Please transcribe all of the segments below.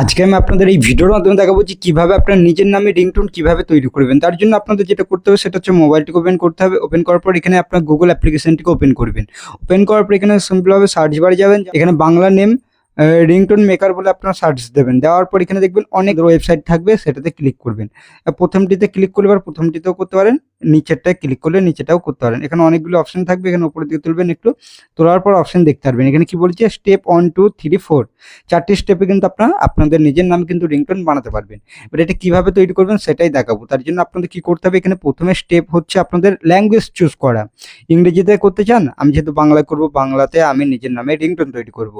আজকে আমি আপনাদের এই ভিডিওর মাধ্যমে দেখাবো যে কীভাবে আপনার নিজের নামে রিংটোন কীভাবে তৈরি করবেন। তার জন্য আপনাদের যেটা করতে হবে সেটা হচ্ছে মোবাইলটিকে ওপেন করতে হবে। ওপেন করার পর এখানে আপনার গুগল অ্যাপ্লিকেশনটিকে ওপেন করবেন। ওপেন করার পর এখানে সিম্পলভাবে সার্চ বারে যাবেন। এখানে বাংলা নেম রিংটোন মেকার বলে আপনার সার্চ দেবেন। দেওয়ার পর এখানে দেখবেন অনেক ওয়েবসাইট থাকবে, সেটাতে ক্লিক করবেন। প্রথমটিতে ক্লিক করলে প্রথমটিতেও করতে পারেন। নিচেরটায় ক্লিক করলে নিচেটাও করতে পারেন। এখানে অনেকগুলো অপশন থাকবে, এখানে উপরের দিকে তুলবেন একটু, তোলার পর অপশন দেখতে পারবেন। এখানে কি বলছে? Step one two three four চারটি স্টেপে কিন্তু আপনারা আপনাদের নিজের নাম কিন্তু রিংটোন বানাতে পারবেন। এবার এটা কীভাবে তৈরি করবেন সেটাই দেখাবো। তার জন্য আপনাদের কি করতে হবে? এখানে প্রথমে স্টেপ হচ্ছে আপনাদের ল্যাঙ্গুয়েজ চুজ করা। ইংরেজিতে করতে চান, আমি যেহেতু বাংলায় করব, বাংলাতে আমি নিজের নামে রিংটোন তৈরি করব।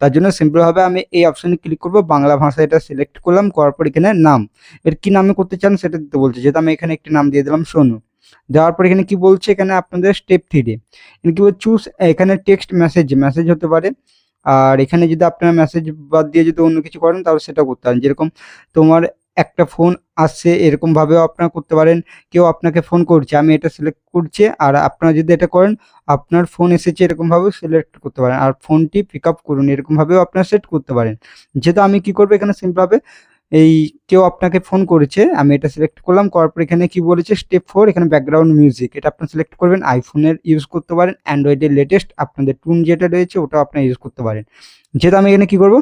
তার জন্য সিম্পলভাবে আমি এই অপশনে ক্লিক করব, বাংলা ভাষা এটা সিলেক্ট করলাম, করার পর এখানে নাম। এর কি নামে করতে চান সেটা দিতে বলছে। যেহেতু আমি এখানে একটি নাম দিয়ে দিলাম, সোনু। দেওয়ার পর এখানে কি বলছে? এখানে আপনাদের স্টেপ থ্রি এখানে কি বলছে? চুজ এখানে টেক্সট মেসেজ মেসেজ হতে পারে। আর এখানে যদি আপনারা মেসেজ বাদ দিয়ে যদি অন্য কিছু করেন, তাহলে সেটা করতে পারেন। যেরকম তোমার একটা ফোন আসছে এরকমভাবেও আপনারা করতে পারেন। কেউ আপনাকে ফোন করছে, আমি এটা সিলেক্ট করছি। আর আপনারা যদি এটা করেন, আপনার ফোন এসেছে এরকমভাবেও সিলেক্ট করতে পারেন। আর ফোনটি পিক আপ করুন এরকমভাবেও আপনারা সেট করতে পারেন। যেহেতু আমি কি করব? এখানে সিম্পলভাবে এই কেউ আপনাকে ফোন করেছে, আমি এটা সিলেক্ট করলাম, করার পর এখানে কি বলেছে? স্টেপ ফোর এখানে ব্যাকগ্রাউন্ড মিউজিক এটা আপনি সিলেক্ট করবেন আইফোনের ইউজ করতে পারেন অ্যান্ড্রয়েডের লেটেস্ট আপনাদের টুন যেটা রয়েছে, ওটাও আপনি ইউজ করতে পারেন। যেহেতু আমি এখানে কি করব?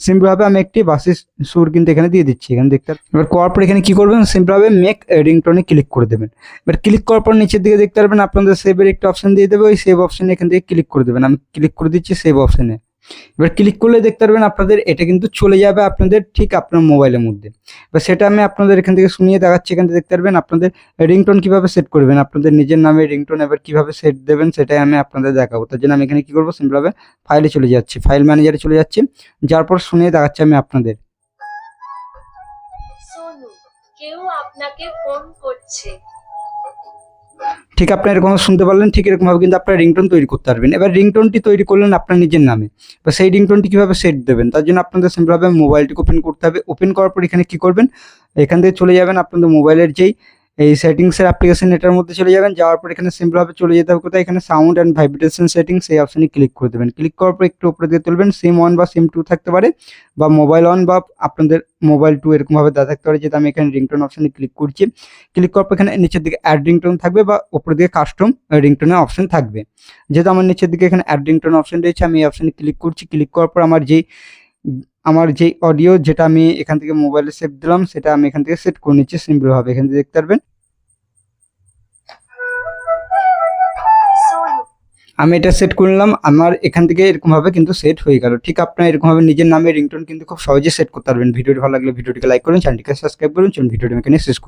সিম্পলভাবে আমি একটি বাসের সুর কিন্তু এখানে দিয়ে দিচ্ছি, এখানে দেখতে। এবার করার পর এখানে কি করবেন? সিম্পলভাবে মেক রিংটনে ক্লিক করে দেবেন। এবার ক্লিক করার পর নিচের দিকে দেখতে পারবেন, আপনাদের সেভের একটা অপশন দিয়ে দেবে, ওই সেভ অপশনে এখান থেকে ক্লিক করে দেবেন। আমি ক্লিক করে দিচ্ছি সেভ অপশনে এবার ক্লিক করলে দেখতে পারবেন আপনাদের এটা কিন্তু চলে যাবে আপনাদের ঠিক আপনার মোবাইলের মধ্যে। এবার সেটা আমি আপনাদের এখান থেকে শুনিয়ে দেখাচ্ছি, এখান থেকে দেখতে পারবেন আপনাদের রিংটোন কীভাবে সেট করবেন, আপনাদের নিজের নামে রিংটোন এবার কীভাবে সেট দেবেন সেটাই আমি আপনাদের দেখাবো। তার জন্য আমি এখানে কী করব সিম্পলভাবে ফাইলে চলে যাচ্ছি ফাইল ম্যানেজারে চলে যাচ্ছি, যার পর শুনিয়ে দেখাচ্ছি আমি আপনাদের। কেউ আপনাকে ফোন করছে। ঠিক আপনি এরকম শুনতে পারলেন, ঠিক এরকমভাবে কিন্তু আপনার রিংটোন তৈরি করতে পারবেন। এবার রিংটোনটি তৈরি করলেন আপনার নিজের নামে। বা সেই রিংটোনটি কীভাবে সেট দেবেন? তার জন্য আপনাদের সিম্পলভাবে মোবাইলটি ওপেন করতে হবে। ওপেন করার পর এখানে কী করবেন? এখান থেকে চলে যাবেন আপনাদের মোবাইলের যেই এই সেটিংসের অ্যাপ্লিকেশন এটার মধ্যে চলে যাবেন, যাওয়ার পর এখানে সিম্পলভাবে চলে যেতে হবে কোথায়? এখানে সাউন্ড অ্যান্ড ভাইব্রেশন সেটিংস এই অপশনে ক্লিক করে দেবেন। ক্লিক করার পর একটু উপরে দিয়ে তুলবেন সিম ওয়ান বা সিম টু থাকতে পারে, বা মোবাইল অন বা আপনাদের মোবাইল টু এরকমভাবে দেওয়া থাকতে পারে যেহেতু আমি এখানে রিংটোন অপশনে ক্লিক করছি। ক্লিক করার পর এখানে নিচের দিকে অ্যাড রিংটোন থাকবে, বা উপরের দিকে কাস্টম রিংটোনের অপশন থাকবে। যেহেতু আমার নিচের দিকে এখানে অ্যাড রিংটোন অপশন রয়েছে, আমি এই অপশনে ক্লিক করছি। ক্লিক করার পর আমার যেই আমার যে অডিও যেটা আমি এখান থেকে মোবাইলে সেভ দিলাম, সেটা আমি এখান থেকে সেট করে নিচ্ছি সিম্পলভাবে। এখান থেকে দেখতে পারবেন? আমি এটা সেট করে নিলাম। আমার এখান থেকে এরকমভাবে কিন্তু সেট হয়ে গেল। ঠিক আপনার এরকমভাবে নিজের নামে রিংটোন কিন্তু খুব সহজে সেট করতে পারবেন। ভিডিওটি ভালো লাগলে ভিডিওটিকে লাইক করুন চ্যানেলটিকে সাবস্ক্রাইব করুন ভিডিওটি এখানে শেষ করুন